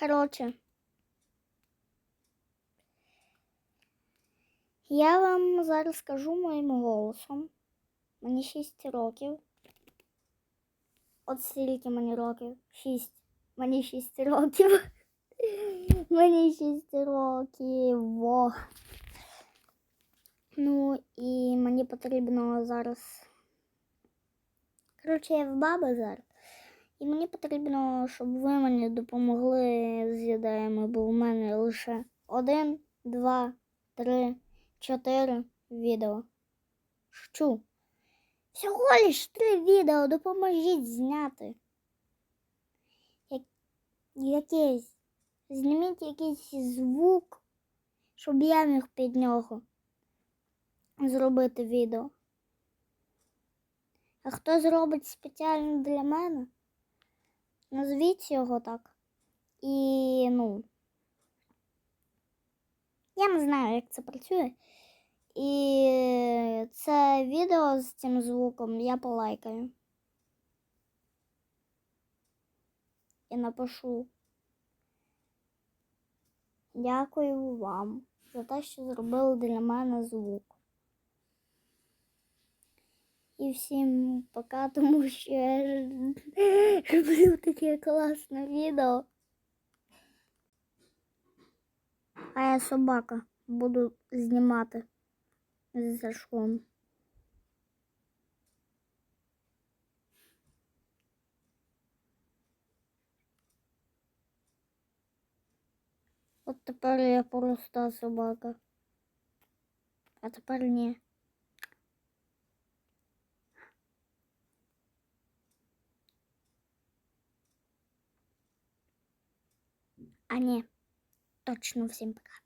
Коротше. Я вам зараз скажу моїм голосом. Мені 6 років. От стільки мені років. 6. Мені 6 років. Мені 6 років. Во. Ну і мені потрібно зараз. Коротше, я в баби зараз. І мені потрібно, щоб ви мені допомогли з ідеями, бо в мене лише один, два, три, чотири відео. Що? Всього лиш три відео допоможіть зняти. Як... Якийсь. Зніміть якийсь звук, щоб я міг під нього зробити відео. А хто зробить спеціально для мене? Назвіть його так. І, ну, я не знаю, як це працює. І це відео з цим звуком я полайкаю. І напишу. Дякую вам за те, що зробили для мене звук. І всім пока, тому що я роблю таке класне відео. А я собака буду знімати з Сашком. От тепер я проста собака. А тепер ні. А не, Точно всім пока.